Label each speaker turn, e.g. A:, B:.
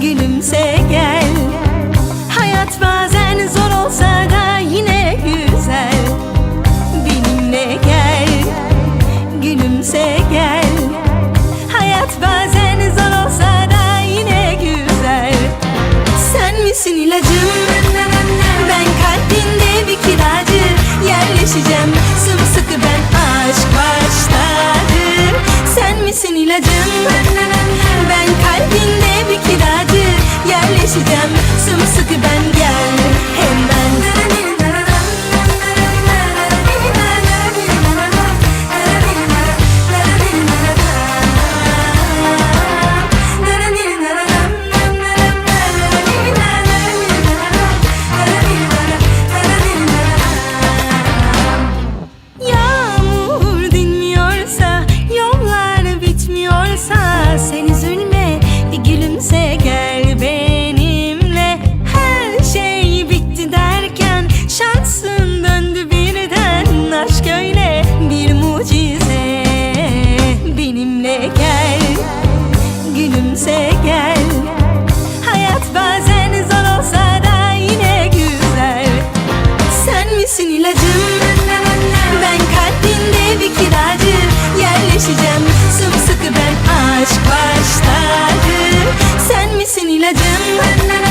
A: gülümse gel. Hayat bazen zor olsa da yine güzel. Benimle gel, gülümse gel. Hayat bazen zor olsa da yine güzel. Sen misin ilacım, ben kalbinde bir kiracı. Yerleşeceğim sımsıkı ben aşk başladım Sen misin ilacım, ben kalbinde Yerleşeceğim sımsıkı ben misin